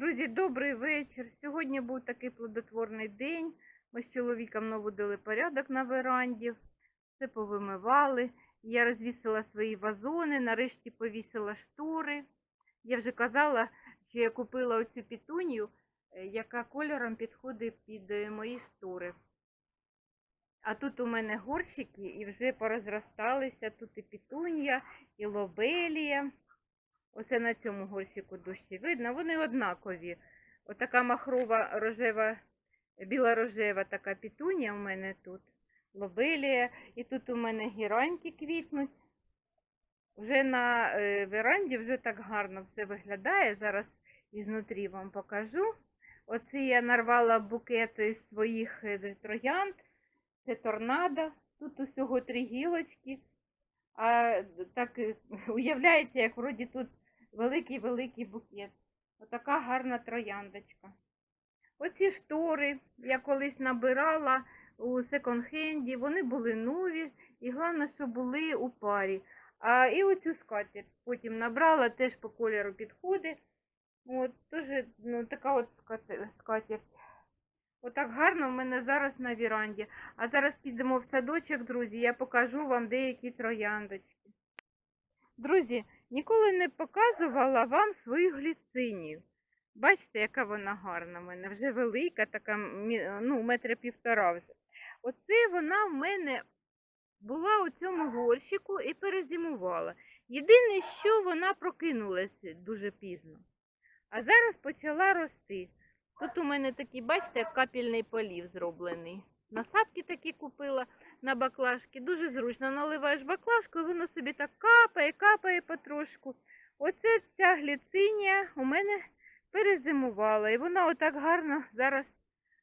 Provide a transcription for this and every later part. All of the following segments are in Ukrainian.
Друзі, добрий вечір. Сьогодні був такий плодотворний день. Ми з чоловіком наводили порядок на веранді, все повимивали. Я розвісила свої вазони, нарешті повісила штори. Я вже казала, що я купила оцю пітунію, е, яка кольором підходить під е, мої штори. А тут у мене горщики і вже порозросталися. Тут і пітунія, і лобелія. Оце на цьому горщику дужче видно. Вони однакові. Отака махрова рожева, біла-рожева така пітунія у мене тут. Лобелія. І тут у мене гіраньки квітнуть. Вже на е, веранді вже так гарно все виглядає. Зараз ізнутрі вам покажу. Оце я нарвала букет із своїх е, троянд. Це торнадо. Тут усього три гілочки. А так е, уявляється, як вроді тут великий-великий букет. Отака гарна трояндочка. Оці штори я колись набирала у секонд-хенді, вони були нові, і головне, що були у парі. А і оцю скатерть потім набрала, теж по кольору підходить. От, теж ну, така от скатерть. Отак гарно в мене зараз на віранді. А зараз підемо в садочок, друзі, я покажу вам деякі трояндочки. Друзі, ніколи не показувала вам свою гліцинію. Бачите, яка вона гарна в мене, вже велика, така ну, метра півтора вже. Оце вона в мене була у цьому горщику і перезимувала. Єдине, що вона прокинулася дуже пізно. А зараз почала рости. Тут у мене такий, бачите, як капельний полів зроблений. Насадки такі купила на баклажки. Дуже зручно. Наливаєш баклажку, і воно собі так капає, капає потрошку. Оце ця гліцинія у мене перезимувала. І вона отак гарно зараз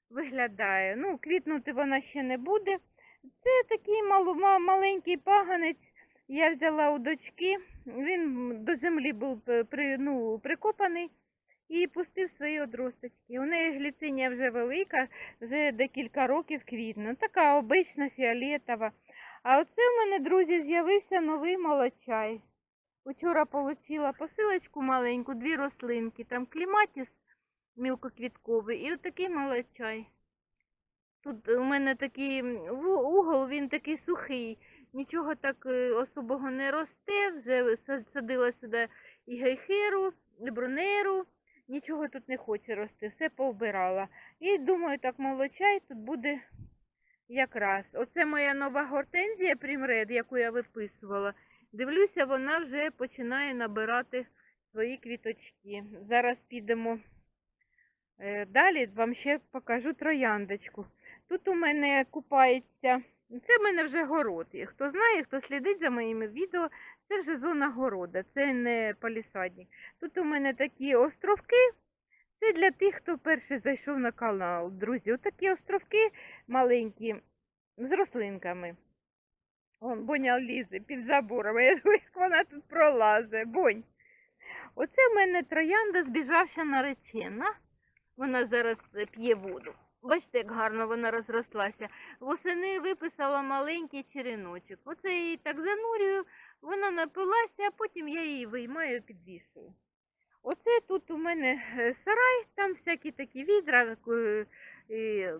виглядає. Ну, квітнути вона ще не буде. Це такий малу, ма- маленький паганець. Я взяла у дочки. Він до землі був е, при, ну, прикопаний і пустив свої одросточки. У неї гліцинія вже велика, вже декілька років квітне. Така обична фіолетова. А оце в мене, друзі, з'явився новий молочай. Вчора отримала посилочку маленьку, дві рослинки. Там кліматіс мілкоквітковий і отакий молочай. Тут у мене такий угол, він такий сухий. Нічого так е, особого не росте. Вже садила сюди і гейхеру, і брунеру. Нічого тут не хоче рости, все повбирала. І думаю, так молочай тут буде якраз. Оце моя нова гортензія Примред, яку я виписувала. Дивлюся, вона вже починає набирати свої квіточки. Зараз підемо е, далі, вам ще покажу трояндочку. Тут у мене купається, це в мене вже город. Хто знає, хто слідить за моїми відео, це вже зона города, це не палісадник. Тут у мене такі островки. Це для тих, хто перший зайшов на канал, друзі. Отакі островки маленькі з рослинками. Вон, Боня лізе під забором. Я думаю, як вона тут пролазить. Бонь. Оце в мене троянда збіжався наречена. Вона зараз е, п'є воду. Бачите, як гарно вона розрослася. Восени виписала маленький череночок. Оце я її так занурюю, вона напилася, а потім я її виймаю, підвішую. Оце тут у мене е, сарай, там всякі такі відра,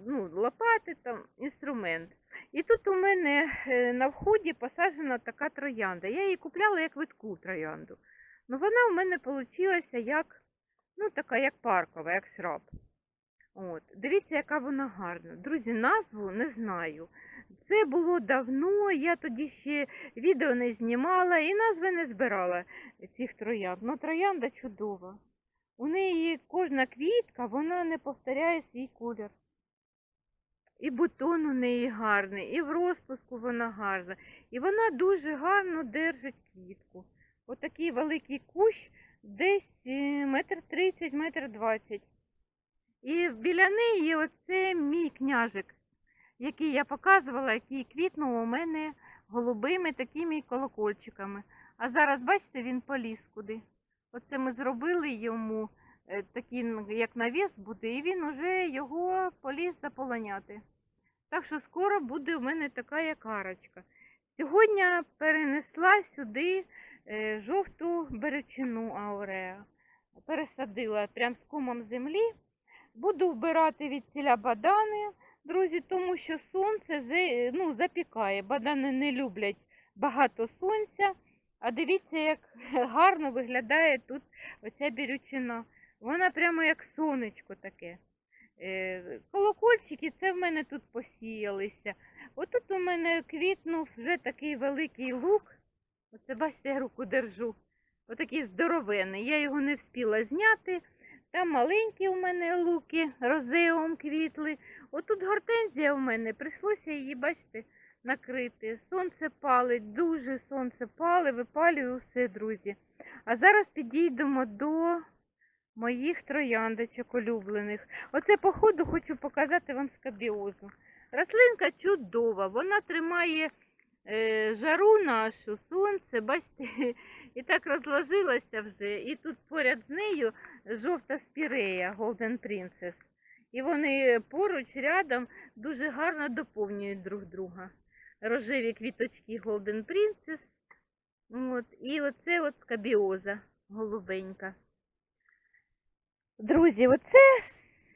ну, лопати, там інструмент. І тут у мене е, на вході посаджена така троянда. Я її купляла як видку троянду. Ну вона у мене вийшла як, ну, така, як паркова, як шраб. От. Дивіться, яка вона гарна. Друзі, назву не знаю. Це було давно, я тоді ще відео не знімала і назви не збирала цих троянд. Ну, троянда чудова. У неї кожна квітка, вона не повторяє свій колір. І бутон у неї гарний, і в розпуску вона гарна. І вона дуже гарно держить квітку. Отакий великий кущ, десь е, метр тридцять, метр двадцять. І біля неї оце мій княжик, який я показувала, який квітнув у мене голубими такими колокольчиками. А зараз, бачите, він поліз куди. Оце ми зробили йому е, такий, як навіс буде, і він уже його поліз заполоняти. Так що скоро буде в мене така як арочка. Сьогодні перенесла сюди е, жовту беречину ауреа. пересадила прям з кумом землі. Буду вбирати від ціля бадани, друзі, тому що сонце зе- ну, запікає. Бадани не люблять багато сонця. А дивіться, як гарно виглядає тут оця бірючина. Вона прямо як сонечко таке. Е, Колокольчики, це в мене тут посіялися. Отут у мене квітнув вже такий великий лук. Оце бачите, я руку держу. Отакий здоровенний. Я його не встигла зняти. Там маленькі у мене луки розеум квітли. Отут гортензія у мене, прийшлося її, бачите, накрити. Сонце палить, дуже сонце палить, випалює усе, друзі. А зараз підійдемо до моїх трояндочок улюблених. Оце по ходу хочу показати вам скабіозу. Рослинка чудова, вона тримає жару нашу, сонце, бачите, і так розложилася вже. І тут поряд з нею жовта спірея Golden Princess. І вони поруч рядом дуже гарно доповнюють друг друга. Рожеві квіточки Golden Princess. От, і оце от скабіоза голубенька. Друзі, оце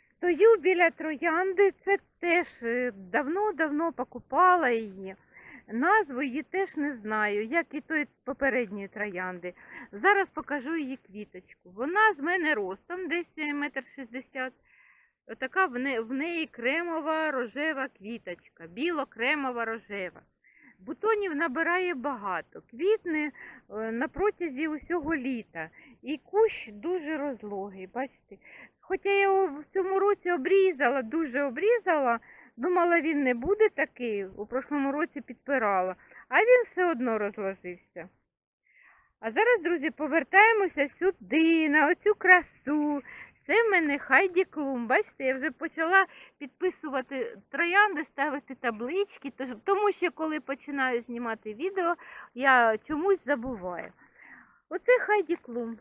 стою біля троянди. Це теж е, давно-давно покупала її. Назву її теж не знаю, як і той попередньої троянди. Зараз покажу її квіточку. Вона з мене ростом десь метр шістдесят. Отака в неї кремова рожева квіточка, біло-кремова рожева. Бутонів набирає багато, квітне е, на протязі усього літа. І кущ дуже розлогий, бачите. Хоча я його в цьому році обрізала, дуже обрізала, думала, він не буде такий, у прошлому році підпирала, а він все одно розложився. А зараз, друзі, повертаємося сюди, на оцю красу. Це в мене Хайді Клум. Бачите, я вже почала підписувати троянди, ставити таблички, тому що коли починаю знімати відео, я чомусь забуваю. Оце Хайді Клум.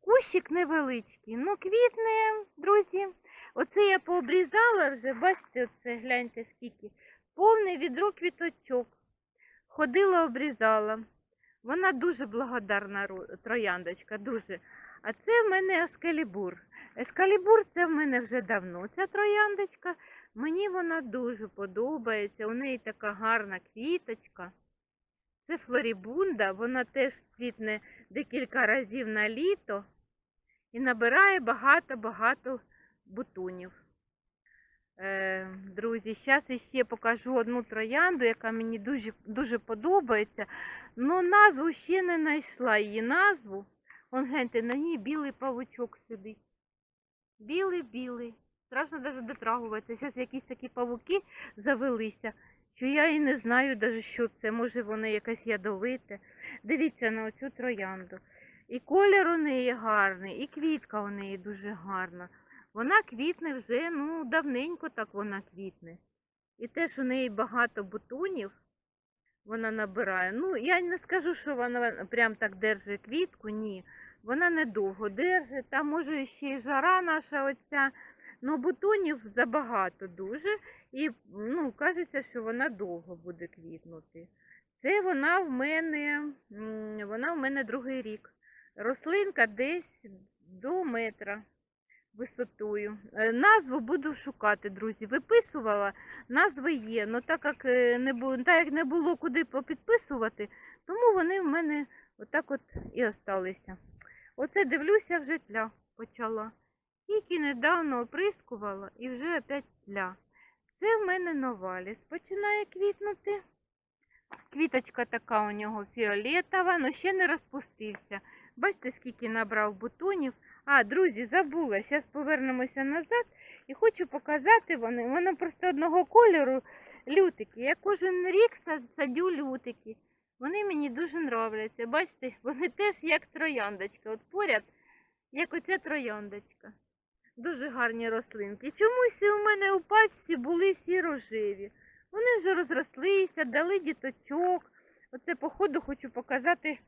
Кущик невеличкий, ну квітне, друзі. Оце я пообрізала вже, бачите, оце гляньте скільки. Повне відро квіточок. Ходила, обрізала. Вона дуже благодарна трояндочка, дуже. А це в мене ескалібур. Ескалібур це в мене вже давно. Ця трояндочка. Мені вона дуже подобається. У неї така гарна квіточка. Це флорібунда, вона теж квітне декілька разів на літо і набирає багато-багато бутонів. Е, друзі, зараз ще покажу одну троянду, яка мені дуже, дуже подобається. Ну, назву ще не знайшла її назву. Вон гляньте, на ній білий павучок сидить. Білий-білий. Страшно навіть дотрагуватися. Зараз якісь такі павуки завелися, що я і не знаю навіть, що це. Може воно якесь ядовите. Дивіться на оцю троянду. І колір у неї гарний, і квітка у неї дуже гарна. Вона квітне вже, ну, давненько так вона квітне. І теж у неї багато бутонів вона набирає. Ну, я не скажу, що вона прям так держить квітку, ні. Вона недовго держить, там може ще й жара наша оця. Ну, бутонів забагато дуже. І ну, кажеться, що вона довго буде квітнути. Це вона в мене, вона в мене другий рік. Рослинка десь до метра висотою. Е, Назву буду шукати, друзі. Виписувала, назви є. Ну так як е, не було, так як не було куди попідписувати, тому вони в мене отак от і осталися. Оце дивлюся, вже тля почала. Тільки недавно оприскувала і вже опять тля. Це в мене новаліс. Починає квітнути. Квіточка така у нього фіолетова, але ще не розпустився. Бачите, скільки набрав бутонів. А, друзі, забула. Зараз повернемося назад і хочу показати вони. Вони просто одного кольору лютики. Я кожен рік садю лютики. Вони мені дуже нравляться. Бачите, вони теж як трояндочка. От поряд, як оця трояндочка. Дуже гарні рослинки. Чомусь у мене у пачці були всі рожеві. Вони вже розрослися, дали діточок. Оце по ходу хочу показати.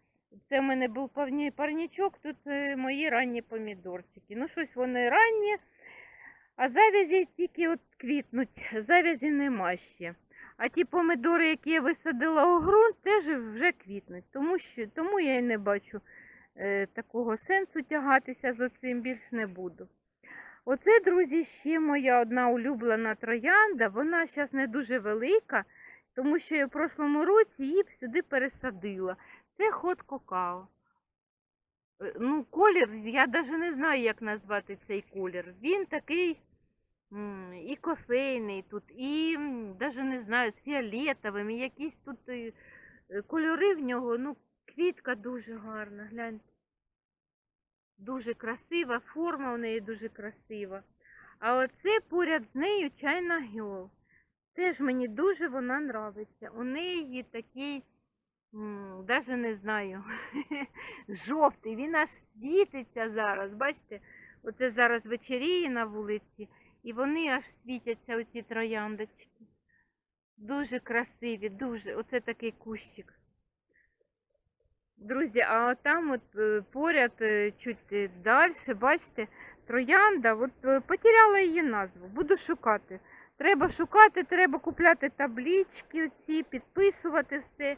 Це в мене був парнічок, тут е, мої ранні помідорчики. Ну, щось вони ранні, а завязі тільки от квітнуть, завязі нема ще. А ті помідори, які я висадила у ґрунт, теж вже квітнуть, тому, що, тому я і не бачу е, такого сенсу тягатися з оцим більш не буду. Оце, друзі, ще моя одна улюблена троянда. Вона зараз не дуже велика, тому що я в прошлому році її сюди пересадила. Це ход какао. Е, Ну, колір, я навіть не знаю, як назвати цей колір. Він такий і кофейний тут, і навіть не знаю, з фіолетовим, і якісь тут е, е, кольори в нього. Ну, квітка дуже гарна, гляньте. Дуже красива, форма у неї дуже красива. А оце поряд з нею чайна гіол. Теж мені дуже вона нравиться. У неї такий, навіть не знаю, жовтий. Він аж світиться зараз. Бачите, оце зараз вечеріє на вулиці, і вони аж світяться, оці трояндочки. Дуже красиві, дуже. Оце такий кущик. Друзі, а там от е, поряд, е, чуть далі, бачите, троянда, от е, потеряла її назву. Буду шукати. Треба шукати, треба купляти таблички, ці, підписувати все.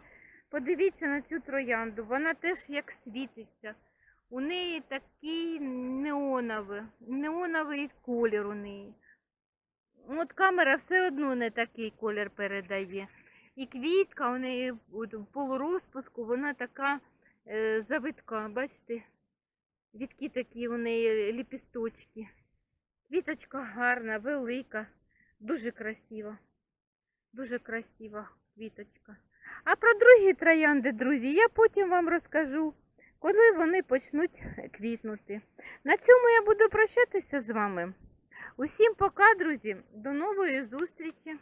Подивіться на цю троянду, вона теж як світиться. У неї такий неоновий, неоновий колір у неї. От камера все одно не такий колір передає. І квітка у неї в полурозпуску, вона така е, завитка, бачите? Відки такі у неї ліпісточки. Квіточка гарна, велика, дуже красива. Дуже красива квіточка. А про другі троянди, друзі, я потім вам розкажу, коли вони почнуть квітнути. На цьому я буду прощатися з вами. Усім пока, друзі, до нової зустрічі!